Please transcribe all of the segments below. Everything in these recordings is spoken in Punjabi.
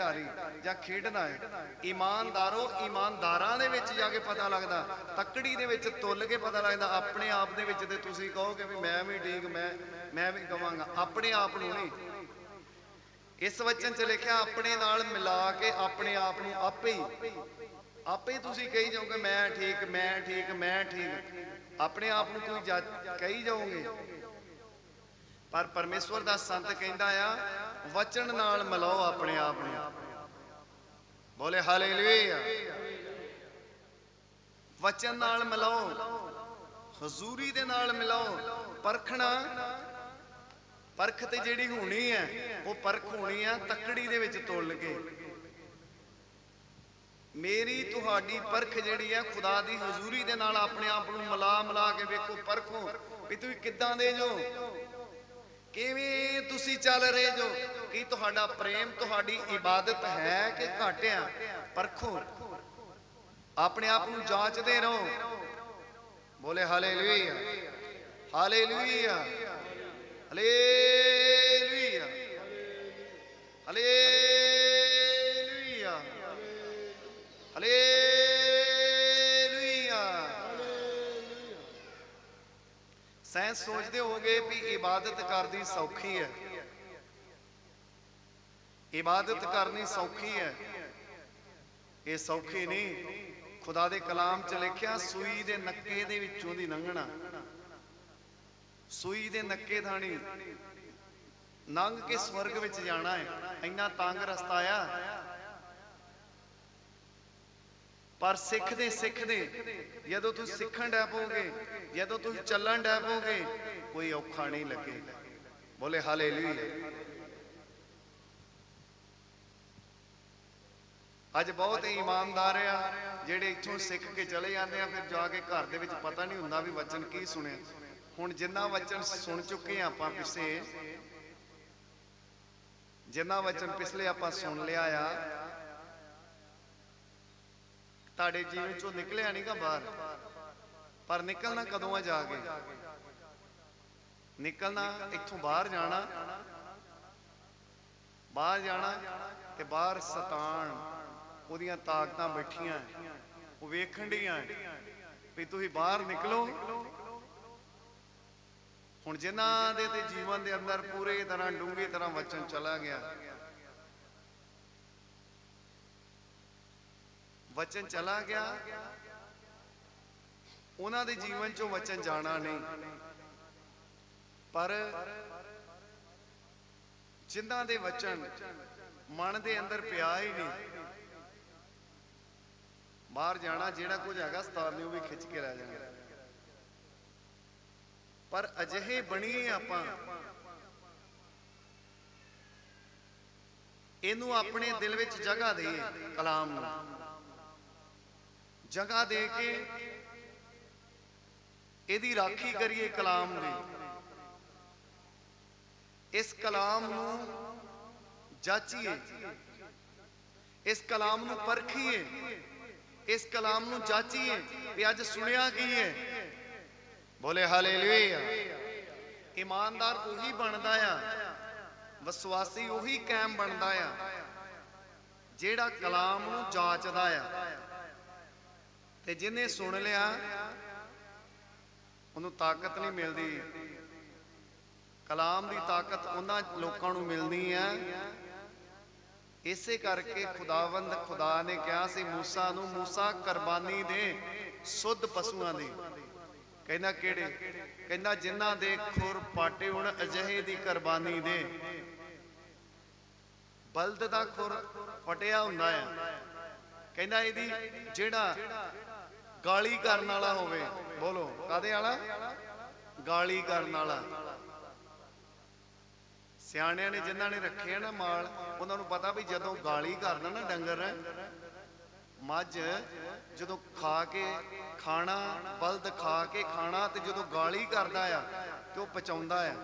ਖਿਡਾਰੀ ਜਾਂ ਖੇਡਣਾ ਹੈ। ਇਮਾਨਦਾਰੋ ਇਮਾਨਦਾਰਾਂ ਦੇ ਵਿੱਚ ਜਾ ਕੇ ਪਤਾ ਲੱਗਦਾ। ਤੱਕੜੀ ਦੇ ਵਿੱਚ ਤੁੱਲ ਕੇ ਪਤਾ ਲੱਗਦਾ, ਆਪਣੇ ਆਪ ਦੇ ਵਿੱਚ ਤੇ ਤੁਸੀਂ ਕਹੋਗੇ ਵੀ ਮੈਂ ਵੀ ਠੀਕ, ਮੈਂ ਮੈਂ ਵੀ ਕਵਾਂਗਾ। ਆਪਣੇ ਆਪ ਨੂੰ ਨਹੀਂ। ਇਸ ਵਚਨ 'ਚ ਲਿਖਿਆ, ਆਪਣੇ ਨਾਲ ਮਿਲਾ ਕੇ ਆਪਣੇ ਆਪ ਨੂੰ ਆਪੇ ਹੀ। ਆਪੇ ਤੁਸੀਂ ਕਹੀ ਜਾਓਗੇ, ਮੈਂ ਠੀਕ ਮੈਂ ਠੀਕ ਮੈਂ ਠੀਕ। ਆਪਣੇ ਆਪ ਨੂੰ ਤੁਸੀਂ ਕਹੀ ਜਾਓਗੇ। ਪਰ ਪਰਮੇਸ਼ਵਰ ਦਾ ਸੰਤ ਕਹਿੰਦਾ ਆ, ਵਚਨ ਨਾਲ ਮਿਲਾਓ ਆਪਣੇ ਆਪ ਨੂੰ। ਬੋਲੇ ਹਾਲੇਲੂਇਆ। ਵਚਨ ਨਾਲ ਮਿਲਾਓ ਹਜ਼ੂਰੀ ਦੇ ਨਾਲ ਮਿਲਾਓ ਪਰਖਣਾ। ਪਰਖ ਤੇ ਜਿਹੜੀ ਹੋਣੀ ਹੈ, ਉਹ ਪਰਖ ਹੋਣੀ ਆ, ਤੱਕੜੀ ਦੇ ਵਿੱਚ ਤੋਲ ਕੇ ਮੇਰੀ ਤੁਹਾਡੀ ਪਰਖ ਜਿਹੜੀ ਹੈ ਖੁਦਾ ਦੀ ਹਜ਼ੂਰੀ ਦੇ ਨਾਲ ਆਪਣੇ ਆਪ ਨੂੰ ਮਿਲਾ ਮਿਲਾ ਕੇ ਵੇਖੋ, ਪਰਖੋ ਵੀ ਤੁਸੀਂ ਕਿੱਦਾਂ ਦੇ ਜੋ। ਕਿਵੇਂ ਤੁਸੀਂ ਚੱਲ ਰਹੇ ਜੋ। ਕੀ ਤੁਹਾਡਾ ਪ੍ਰੇਮ, ਤੁਹਾਡੀ ਇਬਾਦਤ ਹੈ ਕਿ ਘੱਟ ਆ ਪਰਖੋ। ਆਪਣੇ ਆਪ ਨੂੰ ਜਾਂਚਦੇ ਰਹੋ। ਬੋਲੇ hallelujah. Hallelujah. Hallelujah. Hallelujah. Hallelujah. Sense ਸੋਚਦੇ ਹੋਗੇ ਵੀ ਇਬਾਦਤ ਕਰਦੀ ਸੌਖੀ ਹੈ। ਇਬਾਦਤ ਕਰਨੀ ਸੌਖੀ ਹੈ। ਇਹ ਸੌਖੀ ਨਹੀਂ। ਖੁਦਾ ਦੇ ਕਲਾਮ 'ਚ ਲਿਖਿਆ, ਸੂਈ ਦੇ ਨੱਕੇ ਦੇ ਵਿੱਚੋਂ ਦੀ ਲੰਘਣਾ ਸੂਈ ਦੇ ਨੱਕੇ ਥਾਣੀ। ਲੰਘ ਕੇ ਸਵਰਗ ਵਿੱਚ ਜਾਣਾ ਹੈ। ਇੰਨਾ ਤੰਗ ਰਸਤਾ ਆ। ਪਰ ਸਿੱਖਦੇ ਸਿੱਖਦੇ, ਜਦੋਂ ਤੁਸੀਂ ਸਿੱਖਣ ਡੈ ਪੋਗੇ, ਜਦੋਂ ਤੁਸੀਂ ਚੱਲਣ ਡੈ ਪੋਗੇ, ਕੋਈ ਔਖਾ ਨਹੀਂ ਲੱਗੇਗਾ ਬੋਲੇ, ਹਾਲੇਲੂਇਆ। ਅੱਜ ਬਹੁਤ ਹੀ ਇਮਾਨਦਾਰ ਆ, ਜਿਹੜੇ ਇੱਥੋਂ ਸਿੱਖ ਕੇ ਚਲੇ ਜਾਂਦੇ ਆ, ਫਿਰ ਜਾ ਕੇ ਘਰ ਦੇ ਵਿੱਚ ਪਤਾ ਨਹੀਂ ਹੁੰਦਾ ਵੀ ਵਚਨ ਕੀ ਸੁਣਿਆ। ਹੁਣ ਜਿੰਨਾ ਵਚਨ ਸੁਣ ਚੁੱਕੇ ਆ ਆਪਾਂ ਪਿਛੇ, ਜਿੰਨਾ ਵਚਨ ਪਿਛਲੇ ਆਪਾਂ ਸੁਣ ਲਿਆ ਆ, ਤੁਹਾਡੇ ਜੀਵਨ ਚੋਂ ਨਿਕਲਿਆ ਨਹੀਂਗਾ ਬਾਹਰ। ਪਰ ਨਿਕਲਣਾ ਕਦੋਂ ਆ ਜਾ ਕੇ? ਨਿਕਲਣਾ ਇੱਥੋਂ ਬਾਹਰ ਜਾਣਾ ਬਾਹਰ ਜਾਣਾ ਤੇ ਬਾਹਰ ਸਤਾਨ ਉਹਦੀਆਂ ਤਾਕਤਾਂ ਬੈਠੀਆਂ ਉਹ ਵੇਖਣ ਡੀਆਂ ਵੀ ਤੁਸੀਂ ਬਾਹਰ ਨਿਕਲੋ। ਹੁਣ ਜਿਨ੍ਹਾਂ ਦੇ ਤੇ ਜੀਵਨ ਦੇ ਅੰਦਰ ਪੂਰੇ ਤਰ੍ਹਾਂ ਡੂੰਘੀ ਤਰ੍ਹਾਂ ਵਚਨ ਚਲਾ ਗਿਆ, ਵਚਨ ਚਲਾ ਗਿਆ, ਉਹਨਾਂ ਦੇ ਜੀਵਨ ਚੋਂ ਵਚਨ ਜਾਣਾ ਨਹੀਂ। ਪਰ ਜਿਨ੍ਹਾਂ ਦੇ ਵਚਨ ਮਨ ਦੇ ਅੰਦਰ ਪਿਆ ਹੀ ਨਹੀਂ ਬਾਹਰ ਜਾਣਾ ਜਿਹੜਾ ਕੁਝ ਹੈਗਾ ਸਤਾਨ ਉਹ ਵੀ ਖਿੱਚ ਕੇ ਲੈ ਜਾਣਾ। ਪਰ ਅਜਿਹੇ ਬਣੀਏ ਆਪਾਂ। ਇਹਨੂੰ ਆਪਣੇ ਦਿਲ ਵਿੱਚ ਜਗ੍ਹਾ ਦੇਈਏ, ਕਲਾਮ ਨੂੰ। ਜਗ੍ਹਾ ਦੇ ਕੇ ਇਹਦੀ ਰਾਖੀ ਕਰੀਏ ਕਲਾਮ ਦੀ। ਇਸ ਕਲਾਮ ਨੂੰ ਜਾਚੀਏ। ਇਸ ਕਲਾਮ ਨੂੰ ਪਰਖੀਏ। ਇਸ ਕਲਾਮ ਨੂੰ ਜਾਚੀਏ ਵੀ ਅੱਜ ਸੁਣਿਆ ਕੀ ਹੈ। ਬੋਲੇ ਹਾਲੇਲੂਇਆ। ਇਮਾਨਦਾਰ ਉਹੀ ਬਣਦਾ ਆ। ਵਿਸ਼ਵਾਸੀ ਉਹੀ ਕਾਇਮ ਬਣਦਾ ਆ। ਜਿਹੜਾ ਕਲਾਮ ਨੂੰ ਜਾਚਦਾ ਆ। ਤੇ ਜਿਹਨੇ ਸੁਣ ਲਿਆ, ਉਹਨੂੰ ਤਾਕਤ ਨਹੀਂ ਮਿਲਦੀ। ਕਲਾਮ ਦੀ ਤਾਕਤ ਉਹਨਾਂ ਲੋਕਾਂ ਨੂੰ ਮਿਲਦੀ ਆ। ਇਸੇ ਕਰਕੇ ਖੁਦਾਵੰਦ ਖੁਦਾ ਨੇ ਕਿਹਾ ਸੀ, ਮੂਸਾ ਨੂੰ, ਮੂਸਾ ਕੁਰਬਾਨੀ ਦੇ ਸੁੱਧ ਪਸ਼ੂਆਂ ਦੀ। ਕਹਿੰਦਾ ਕਿਹੜੇ? ਕਹਿੰਦਾ ਜਿਨ੍ਹਾਂ ਦੇ ਖੁਰ ਪਾਟੇ ਹੁਣ, ਅਜਿਹੇ ਦੀ ਕੁਰਬਾਨੀ ਦੇ। ਬਲਦ ਦਾ ਖੁਰ ਫਟਿਆ ਹੁੰਦਾ ਆ। ਕਹਿੰਦਾ ਇਹਦੀ ਜਿਹੜਾ ਗਾਲੀ ਕਰਨ ਵਾਲਾ ਹੋਵੇ, ਬੋਲੋ ਕਾਦੇ ਵਾਲਾ? ਗਾਲੀ ਕਰਨ ਵਾਲਾ। ਸਿਆਣਿਆਂ ਨੇ ਜਿਨ੍ਹਾਂ ਨੇ ਰੱਖੇ ਨਾ ਮਾਲ, ਉਹਨਾਂ ਨੂੰ ਪਤਾ ਵੀ ਜਦੋਂ ਗਾਲੀ ਕਰਦਾ ਨਾ ਡੰਗਰ, ਮੱਝ ਜਦੋਂ ਖਾ ਕੇ ਖਾਣਾ, ਬਲਦ ਖਾ ਕੇ ਖਾਣਾ ਤੇ ਜਦੋਂ ਗਾਲੀ ਕਰਦਾ ਆ ਤੇ ਉਹ ਪਚਾਉਂਦਾ ਆ।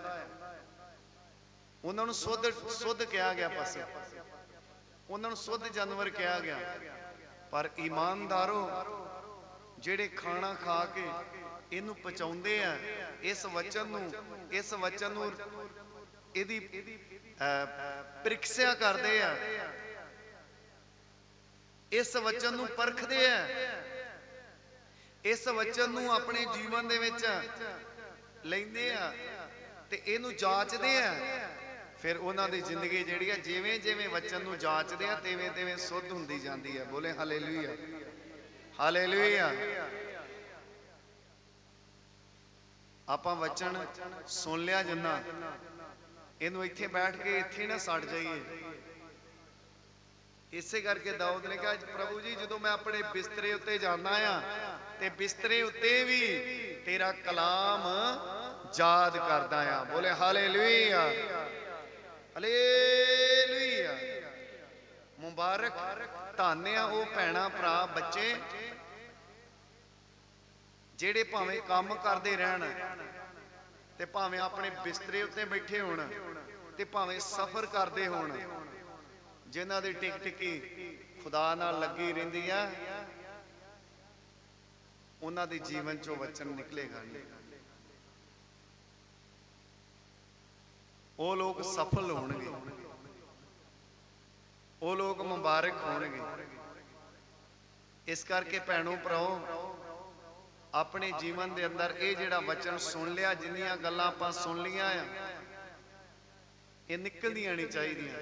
ਉਹਨਾਂ ਨੂੰ ਸੁੱਧ ਸੁੱਧ ਕਿਹਾ ਗਿਆ ਪਾਸੇ ਉਹਨਾਂ ਨੂੰ ਸੁੱਧ ਜਾਨਵਰ ਕਿਹਾ ਗਿਆ। ਪਰ ਇਮਾਨਦਾਰੋ ਜਿਹੜੇ ਖਾਣਾ ਖਾ ਕੇ ਇਹਨੂੰ ਪਚਾਉਂਦੇ ਆ, ਇਸ ਵਚਨ ਨੂੰ, ਇਸ ਵਚਨ ਨੂੰ ਇਹਦੀ ਪ੍ਰੀਖਿਆ ਕਰਦੇ ਆ। ਇਸ ਵਚਨ ਨੂੰ ਪਰਖਦੇ ਆ। ਇਸ ਵਚਨ ਨੂੰ ਆਪਣੇ ਜੀਵਨ ਦੇ ਵਿੱਚ ਲੈਂਦੇ ਆ ਤੇ ਇਹਨੂੰ ਜਾਂਚਦੇ ਆ। ਫਿਰ ਉਹਨਾਂ ਦੀ ਜ਼ਿੰਦਗੀ ਜਿਹੜੀ ਆ, ਜਿਵੇਂ ਜਿਵੇਂ ਵਚਨ ਨੂੰ ਜਾਂਚਦੇ ਆ, ਤਿਵੇਂ ਤਿਵੇਂ ਸੁੱਧ ਹੁੰਦੀ ਜਾਂਦੀ ਹੈ ਬੋਲੇ ਹਾਲੇਲੂਇਆ। ਹਾਲੇਲੂਇਆ। ਆਪਾਂ ਵਚਨ ਸੁਣ ਲਿਆ ਜਿੰਨਾ। ਇਹਨੂੰ ਇੱਥੇ ਬੈਠ ਕੇ ਇੱਥੇ ਨਾ ਸੜ ਜਾਈਏ। ਇਸੇ ਕਰਕੇ ਦਾਊਦ ਨੇ ਕਿਹਾ, ਪ੍ਰਭੂ ਜੀ, ਜਦੋਂ ਮੈਂ ਆਪਣੇ ਬਿਸਤਰੇ ਉੱਤੇ ਜਾਂਦਾ ਆ, ਤੇ ਬਿਸਤਰੇ ਉੱਤੇ ਵੀ ਤੇਰਾ ਕਲਾਮ ਯਾਦ ਕਰਦਾ ਆ। ਬੋਲੇ, ਹਾਲੇਲੂਇਆ। ਹਾਲੇਲੂਇਆ। ਮੁਬਾਰਕ ਧੰਨ ਆ ਉਹ ਭੈਣਾ ਭਰਾ, ਬੱਚੇ, ਜਿਹੜੇ ਭਾਵੇਂ ਕੰਮ ਕਰਦੇ ਰਹਿਣ ਤੇ ਭਾਵੇਂ ਆਪਣੇ ਬਿਸਤਰੇ ਉੱਤੇ ਬੈਠੇ ਹੋਣ ਤੇ ਭਾਵੇਂ ਸਫ਼ਰ ਕਰਦੇ ਹੋਣ, ਜਿਨ੍ਹਾਂ ਦੀ ਟਿਕ ਟਿਕੀ ਖੁਦਾ ਨਾਲ ਲੱਗੀ ਰਹਿੰਦੀ ਆ ਉਹਨਾਂ ਦੇ ਜੀਵਨ ਚੋਂ ਵਚਨ ਨਿਕਲੇਗਾ ਨਹੀਂ ਉਹ ਲੋਕ ਸਫਲ ਹੋਣਗੇ। ਉਹ ਲੋਕ ਮੁਬਾਰਕ ਹੋਣਗੇ। ਇਸ ਕਰਕੇ ਭੈਣੋ ਭਰਾਓ ਆਪਣੇ ਜੀਵਨ ਦੇ ਅੰਦਰ ਇਹ ਜਿਹੜਾ ਵਚਨ ਸੁਣ ਲਿਆ, ਜਿੰਨੀਆਂ ਗੱਲਾਂ ਆਪਾਂ ਸੁਣ ਲੀਆਂ ਆ, ਇਹ ਨਿਕਲਦੀਆਂ ਨਹੀਂ ਚਾਹੀਦੀਆਂ।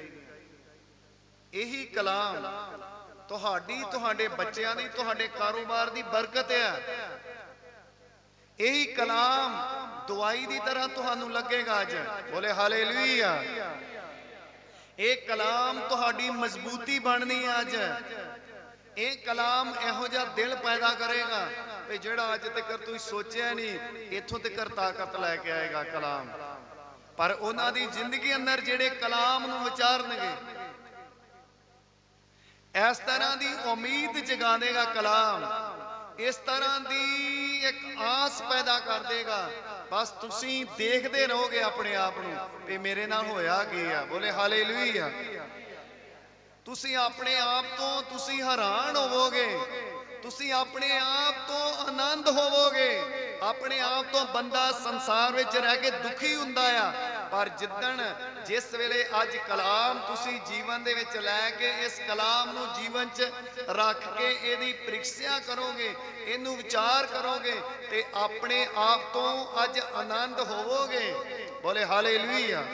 ਇਹੀ ਕਲਾਮ ਤੁਹਾਡੀ, ਤੁਹਾਡੇ ਬੱਚਿਆਂ ਦੀ, ਤੁਹਾਡੇ ਕਾਰੋਬਾਰ ਦੀ ਬਰਕਤ ਆ। ਇਹੀ ਕਲਾਮ ਦਵਾਈ ਦੀ ਤਰ੍ਹਾਂ ਤੁਹਾਨੂੰ ਲੱਗੇਗਾ ਅੱਜ। ਬੋਲੇ ਹਾਲੇਲੂਇਆ। ਇਹ ਕਲਾਮ ਤੁਹਾਡੀ ਮਜ਼ਬੂਤੀ ਬਣਨੀ ਹੈ ਅੱਜ। ਇਹ ਕਲਾਮ ਇਹੋ ਜਿਹਾ ਦਿਲ ਪੈਦਾ ਕਰੇਗਾ। ਵੀ ਜਿਹੜਾ ਅੱਜ ਤੱਕ ਤੁਸੀਂ ਸੋਚਿਆ ਨਹੀਂ, ਇੱਥੋਂ ਤੱਕ ਤਾਕਤ ਲੈ ਕੇ ਆਏਗਾ ਕਲਾਮ। ਪਰ ਉਹਨਾਂ ਦੀ ਜ਼ਿੰਦਗੀ ਅੰਦਰ ਜਿਹੜੇ ਕਲਾਮ ਨੂੰ ਵਿਚਾਰਨਗੇ, ਇਸ ਤਰ੍ਹਾਂ ਦੀ ਉਮੀਦ ਜਗਾ ਕਲਾਮ। ਇਸ ਤਰ੍ਹਾਂ ਦੀ ਇੱਕ ਆਸ ਪੈਦਾ ਕਰ ਦੇਗਾ ਬਸ ਤੁਸੀਂ ਦੇਖਦੇ ਰਹੋਗੇ ਆਪਣੇ ਆਪ ਨੂੰ ਵੀ ਮੇਰੇ ਨਾਲ ਹੋਇਆ ਕੀ ਆ। ਬੋਲੇ ਹਾਲੇਲੂਇਆ। ਤੁਸੀਂ ਆਪਣੇ ਆਪ ਤੋਂ ਤੁਸੀਂ ਹੈਰਾਨ ਹੋਵੋਗੇ। ਤੁਸੀਂ ਆਪਣੇ ਆਪ ਤੋਂ ਆਨੰਦ ਹੋਵੋਗੇ। ਆਪਣੇ ਆਪ ਤੋਂ ਬੰਦਾ ਸੰਸਾਰ ਵਿੱਚ ਰਹਿ ਕੇ ਦੁਖੀ ਹੁੰਦਾ ਆ। ਪਰ ਜਿੱਦਣ, ਜਿਸ ਵੇਲੇ ਅੱਜ ਕਲਾਮ ਤੁਸੀਂ ਜੀਵਨ ਦੇ ਵਿੱਚ ਲੈ ਕੇ ਇਸ ਕਲਾਮ ਨੂੰ ਜੀਵਨ 'ਚ ਰੱਖ ਕੇ ਇਹਦੀ ਪ੍ਰੀਖਿਆ ਕਰੋਗੇ, ਇਹਨੂੰ ਵਿਚਾਰ ਕਰੋਗੇ, ਤੇ ਆਪਣੇ ਆਪ ਤੋਂ ਅੱਜ ਆਨੰਦ ਹੋਵੋਗੇ। ਬੋਲੇ ਹਾਲੇਲੂਇਆ।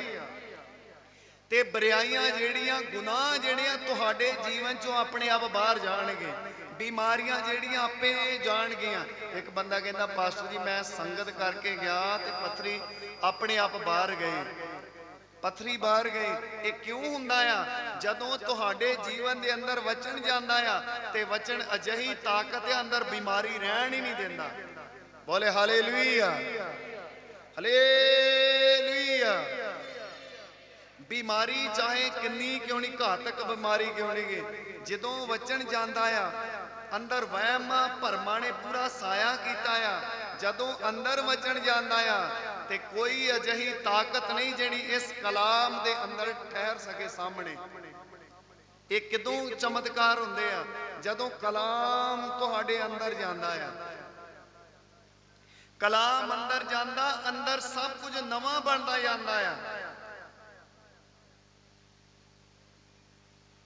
ਤੇ ਬਰਿਆਈਆਂ ਜਿਹੜੀਆਂ, ਗੁਨਾਹ ਜਿਹੜੀਆਂ ਤੁਹਾਡੇ ਜੀਵਨ ਚੋਂ ਆਪਣੇ ਆਪ ਬਾਹਰ ਜਾਣਗੇ। ਬਿਮਾਰੀਆਂ ਜਿਹੜੀਆਂ ਆਪੇ ਜਾਣਗੀਆਂ। ਇੱਕ ਬੰਦਾ ਕਹਿੰਦਾ, ਪਾਸਟਰ ਜੀ, ਮੈਂ ਸੰਗਤ ਕਰਕੇ ਗਿਆ ਤੇ ਪੱਥਰੀ ਆਪਣੇ ਆਪ ਬਾਹਰ ਗਈ ਪੱਥਰੀ ਬਾਹਰ ਗਈ ਇਹ ਕਿਉਂ ਹੁੰਦਾ ਆ? ਜਦੋਂ ਤੁਹਾਡੇ ਜੀਵਨ ਦੇ ਅੰਦਰ ਵਚਨ ਜਾਂਦਾ ਆ ਤੇ ਵਚਨ ਅਜਹੀ ਤਾਕਤ ਦੇ ਅੰਦਰ ਬਿਮਾਰੀ ਰਹਿਣ ਹੀ ਨਹੀਂ ਦਿੰਦਾ। ਬੋਲੇ, ਹਾਲੇਲੂਇਆ। ਹਾਲੇਲੂਇਆ। ਬਿਮਾਰੀ ਚਾਹੇ ਕਿੰਨੀ ਕਿਉਂ ਨਹੀਂ, ਘਾਤਕ ਬਿਮਾਰੀ ਕਿਉਂ ਨਹੀਂ ਗੀ। ਜਦੋਂ ਵਚਨ ਜਾਂਦਾ ਆ, ਅੰਦਰ ਵਹਿਮਾਂ ਭਰਮਾਂ ਨੇ ਪੂਰਾ ਸਾਇਆ ਕੀਤਾ ਆ। ਜਦੋਂ ਅੰਦਰ ਵਚਨ ਜਾਂਦਾ ਆ, ਤੇ ਕੋਈ ਅਜਿਹੀ ਤਾਕਤ ਨਹੀਂ ਜਿਹੜੀ ਇਸ ਕਲਾਮ ਦੇ ਅੰਦਰ ਠਹਿਰ ਸਕੇ ਸਾਹਮਣੇ। ਇਹ ਕਿਦੋਂ ਚਮਤਕਾਰ ਹੁੰਦੇ ਆ? ਜਦੋਂ ਕਲਾਮ ਤੁਹਾਡੇ ਅੰਦਰ ਜਾਂਦਾ ਆ। ਕਲਾਮ ਅੰਦਰ ਜਾਂਦਾ, ਅੰਦਰ ਸਭ ਕੁਝ ਨਵਾਂ ਬਣਦਾ ਜਾਂਦਾ ਆ।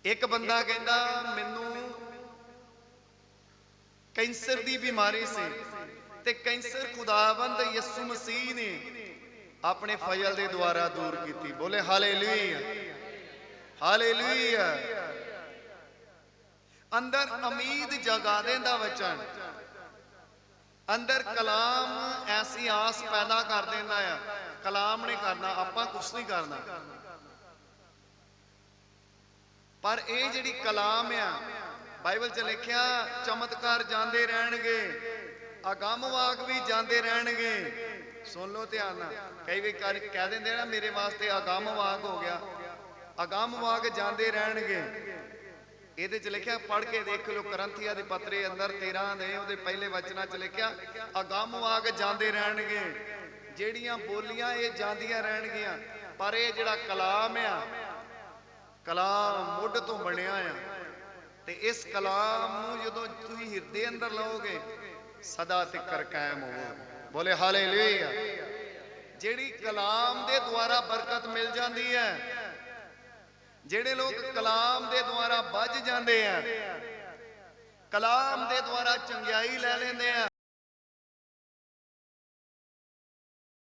ਇੱਕ ਬੰਦਾ ਕਹਿੰਦਾ, ਮੈਨੂੰ ਕੈਂਸਰ ਦੀ ਬਿਮਾਰੀ ਸੀ ਤੇ ਕੈਂਸਰ ਖੁਦਾਵੰਦ ਯਿਸੂ ਮਸੀਹ ਨੇ ਆਪਣੇ ਫਜ਼ਲ ਦੇ ਦੁਆਰਾ ਦੂਰ ਕੀਤੀ। ਬੋਲੇ, ਹਾਲੇਲੂਇਆ ਹਾਲੇਲੂਇਆ। ਅੰਦਰ ਉਮੀਦ ਜਗਾ ਦੇਂਦਾ ਵਚਨ, ਅੰਦਰ ਕਲਾਮ ਐਸੀ ਆਸ ਪੈਦਾ ਕਰ ਦਿੰਦਾ ਆ। ਕਲਾਮ ਨੇ ਕਰਨਾ, ਆਪਾਂ ਕੁਝ ਨਹੀਂ ਕਰਨਾ। ਪਰ ਇਹ ਜਿਹੜੀ ਕਲਾਮ ਆ, ਬਾਈਬਲ 'ਚ ਲਿਖਿਆ, ਚਮਤਕਾਰ ਜਾਂਦੇ ਰਹਿਣਗੇ, ਅਗੰਮ ਵਾਕ ਵੀ ਜਾਂਦੇ ਰਹਿਣਗੇ। ਸੁਣ ਲਓ ਧਿਆਨ ਨਾਲ। ਕਈ ਵੀ ਕਹਿ ਦਿੰਦੇ ਨਾ, ਮੇਰੇ ਵਾਸਤੇ ਅਗੰਮ ਵਾਕ ਹੋ ਗਿਆ। ਅਗੰਮ ਵਾਕ ਜਾਂਦੇ ਰਹਿਣਗੇ। ਇਹਦੇ 'ਚ ਲਿਖਿਆ, ਪੜ੍ਹ ਕੇ ਦੇਖ ਲਓ, ਕਰੰਥੀਆ ਦੇ ਪੱਤਰੇ ਅੰਦਰ 13 ਦੇ, ਉਹਦੇ ਪਹਿਲੇ ਵਚਨਾਂ 'ਚ ਲਿਖਿਆ, ਅਗੰਮ ਵਾਕ ਜਾਂਦੇ ਰਹਿਣਗੇ। ਜਿਹੜੀਆਂ ਬੋਲੀਆਂ, ਇਹ ਜਾਂਦੀਆਂ ਰਹਿਣਗੀਆਂ। ਪਰ ਇਹ ਜਿਹੜਾ ਕਲਾਮ ਆ ਕਲਾਮ ਮੁੱਢ ਤੋਂ ਬਣਿਆ ਆ। ਤੇ ਇਸ ਕਲਾਮ ਨੂੰ ਜਦੋਂ ਤੁਸੀਂ ਹਿਰਦੇ ਅੰਦਰ ਲਓਗੇ, ਸਦਾ ਤਿੱਕਰ ਕਾਇਮ ਹੋਵੋਗੇ ਬੋਲੇ ਹਾਲੇਲੂਇਆ। ਜਿਹੜੀ ਕਲਾਮ ਦੇ ਦੁਆਰਾ ਬਰਕਤ ਮਿਲ ਜਾਂਦੀ ਹੈ, ਜਿਹੜੇ ਲੋਕ ਕਲਾਮ ਦੇ ਦੁਆਰਾ ਵੱਜ ਜਾਂਦੇ ਆ, ਕਲਾਮ ਦੇ ਦੁਆਰਾ ਚੰਗਿਆਈ ਲੈ ਲੈਂਦੇ ਆ